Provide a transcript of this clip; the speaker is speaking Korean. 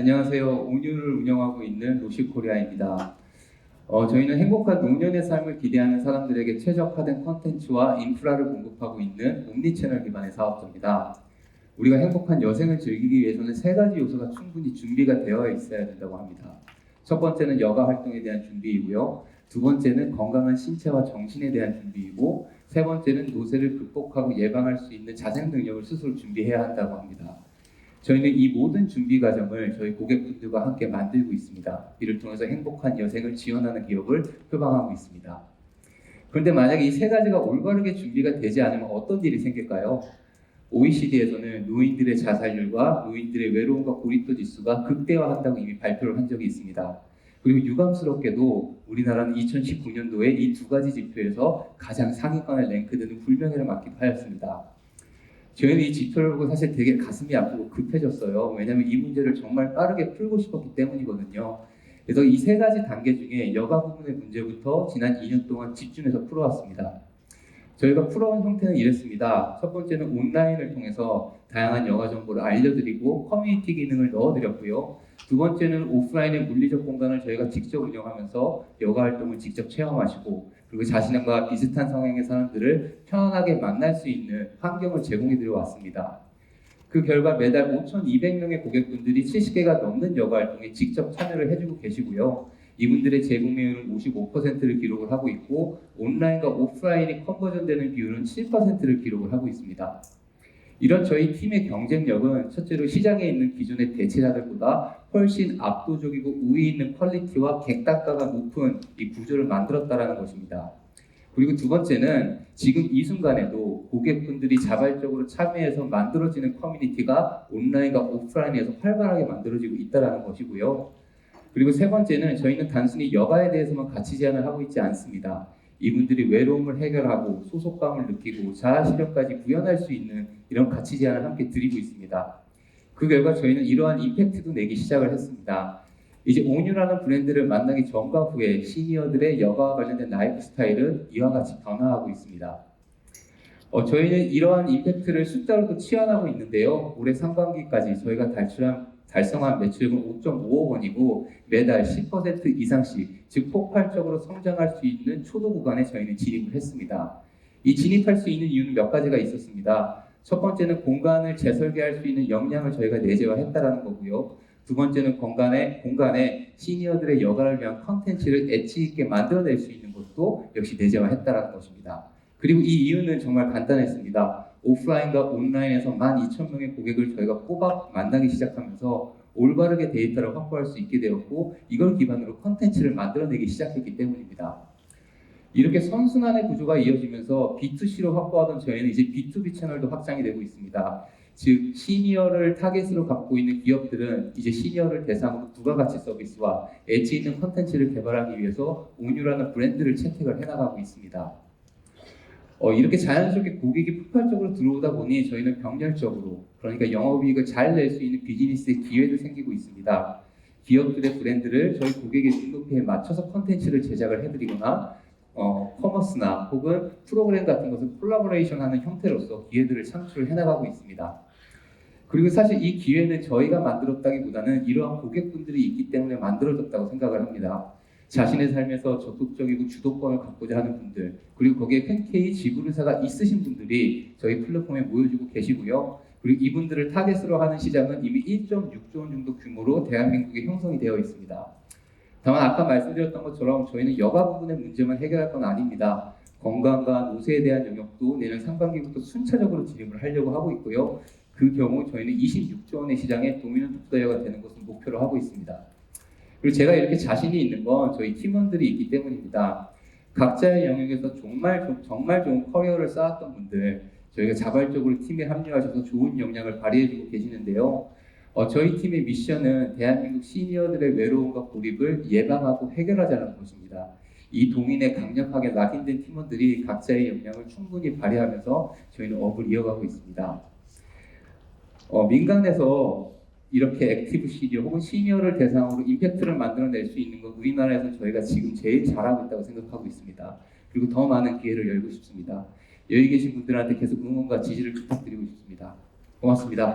안녕하세요. 온유를 운영하고 있는 로시코리아입니다. 어, 저희는 행복한 노년의 삶을 기대하는 사람들에게 최적화된 컨텐츠와 인프라를 공급하고 있는 옴니채널 기반의 사업자입니다. 우리가 행복한 여생을 즐기기 위해서는 세 가지 요소가 충분히 준비가 되어 있어야 된다고 합니다. 첫 번째는 여가 활동에 대한 준비이고요. 두 번째는 건강한 신체와 정신에 대한 준비이고 세 번째는 노쇠를 극복하고 예방할 수 있는 자생 능력을 스스로 준비해야 한다고 합니다. 저희는 이 모든 준비 과정을 저희 고객분들과 함께 만들고 있습니다. 이를 통해서 행복한 여생을 지원하는 기업을 표방하고 있습니다. 그런데 만약에 이 세 가지가 올바르게 준비가 되지 않으면 어떤 일이 생길까요? OECD에서는 노인들의 자살률과 노인들의 외로움과 고립도 지수가 극대화한다고 이미 발표를 한 적이 있습니다. 그리고 유감스럽게도 우리나라는 2019년도에 이 두 가지 지표에서 가장 상위권에 랭크되는 불명예를 맞기도 하였습니다. 저희는 이 지표를 보고 사실 되게 가슴이 아프고 급해졌어요. 왜냐하면 이 문제를 정말 빠르게 풀고 싶었기 때문이거든요. 그래서 이 세 가지 단계 중에 여가 부분의 문제부터 지난 2년 동안 집중해서 풀어왔습니다. 저희가 풀어온 형태는 이랬습니다. 첫 번째는 온라인을 통해서 다양한 여가 정보를 알려드리고 커뮤니티 기능을 넣어드렸고요. 두 번째는 오프라인의 물리적 공간을 저희가 직접 운영하면서 여가 활동을 직접 체험하시고 그리고 자신과 비슷한 성향의 사람들을 편안하게 만날 수 있는 환경을 제공해 드려 왔습니다. 그 결과 매달 5,200명의 고객분들이 70개가 넘는 여가 활동에 직접 참여를 해주고 계시고요. 이분들의 재구매율은 55%를 기록을 하고 있고 온라인과 오프라인이 컨버전되는 비율은 7%를 기록을 하고 있습니다. 이런 저희 팀의 경쟁력은 첫째로 시장에 있는 기존의 대체자들보다 훨씬 압도적이고 우위 있는 퀄리티와 객단가가 높은 이 구조를 만들었다라는 것입니다. 그리고 두 번째는 지금 이 순간에도 고객분들이 자발적으로 참여해서 만들어지는 커뮤니티가 온라인과 오프라인에서 활발하게 만들어지고 있다는 것이고요. 그리고 세 번째는 저희는 단순히 여가에 대해서만 가치 제안을 하고 있지 않습니다. 이분들이 외로움을 해결하고 소속감을 느끼고 자아 실현까지 구현할 수 있는 이런 가치 제안을 함께 드리고 있습니다. 그 결과 저희는 이러한 임팩트도 내기 시작을 했습니다. 이제 온유라는 브랜드를 만나기 전과 후에 시니어들의 여가와 관련된 라이프 스타일은 이와 같이 변화하고 있습니다. 어, 저희는 이러한 임팩트를 숫자로도 치환하고 있는데요. 올해 상반기까지 저희가 달성한, 달성한 매출액은 5.5억 원이고 매달 10% 이상씩 즉 폭발적으로 성장할 수 있는 초도 구간에 저희는 진입을 했습니다. 이 진입할 수 있는 이유는 몇 가지가 있었습니다. 첫 번째는 공간을 재설계할 수 있는 역량을 저희가 내재화했다라는 거고요. 두 번째는 공간에 공간에 시니어들의 여가를 위한 컨텐츠를 엣지 있게 만들어낼 수 있는 것도 역시 내재화했다라는 것입니다. 그리고 이 이유는 정말 간단했습니다. 오프라인과 온라인에서 12,000명의 고객을 저희가 꼬박 만나기 시작하면서 올바르게 데이터를 확보할 수 있게 되었고 이걸 기반으로 컨텐츠를 만들어내기 시작했기 때문입니다. 이렇게 선순환의 구조가 이어지면서 B2C로 확보하던 저희는 이제 B2B 채널도 확장이 되고 있습니다. 즉 시니어를 타겟으로 갖고 있는 기업들은 이제 시니어를 대상으로 부가가치 서비스와 엣지 있는 컨텐츠를 개발하기 위해서 온유라는 브랜드를 채택을 해나가고 있습니다. 어, 이렇게 자연스럽게 고객이 폭발적으로 들어오다 보니 저희는 병렬적으로 그러니까 영업이익을 잘 낼 수 있는 비즈니스의 기회도 생기고 있습니다. 기업들의 브랜드를 저희 고객의 눈높이에 맞춰서 컨텐츠를 제작을 해드리거나 어, 커머스나 혹은 프로그램 같은 것을 콜라보레이션하는 형태로서 기회들을 창출을 해나가고 있습니다. 그리고 사실 이 기회는 저희가 만들었다기보다는 이러한 고객분들이 있기 때문에 만들어졌다고 생각을 합니다. 자신의 삶에서 적극적이고 주도권을 갖고자 하는 분들 그리고 거기에 흔쾌히 지불의사가 있으신 분들이 저희 플랫폼에 모여주고 계시고요. 그리고 이분들을 타겟으로 하는 시장은 이미 1.6조 원 정도 규모로 대한민국에 형성이 되어 있습니다. 다만 아까 말씀드렸던 것처럼 저희는 여가 부분의 문제만 해결할 건 아닙니다. 건강과 노쇠에 대한 영역도 내년 상반기부터 순차적으로 진입을 하려고 하고 있고요. 그 경우 저희는 26조 원의 시장에 도미넌 톱다이어가 되는 것을 목표로 하고 있습니다. 그리고 제가 이렇게 자신이 있는 건 저희 팀원들이 있기 때문입니다. 각자의 영역에서 정말 좀- 정말 좋은 커리어를 쌓았던 분들 저희가 자발적으로 팀에 합류하셔서 좋은 역량을 발휘해주고 계시는데요. 어, 저희 팀의 미션은 대한민국 시니어들의 외로움과 고립을 예방하고 해결하자는 것입니다. 이 동인에 강력하게 낙인된 팀원들이 각자의 역량을 충분히 발휘하면서 저희는 업을 이어가고 있습니다. 어, 민간에서 이렇게 액티브 시니어 혹은 시니어를 대상으로 임팩트를 만들어낼 수 있는 건 우리나라에서 저희가 지금 제일 잘하고 있다고 생각하고 있습니다. 그리고 더 많은 기회를 열고 싶습니다. 여기 계신 분들한테 계속 응원과 지지를 부탁드리고 싶습니다. 고맙습니다.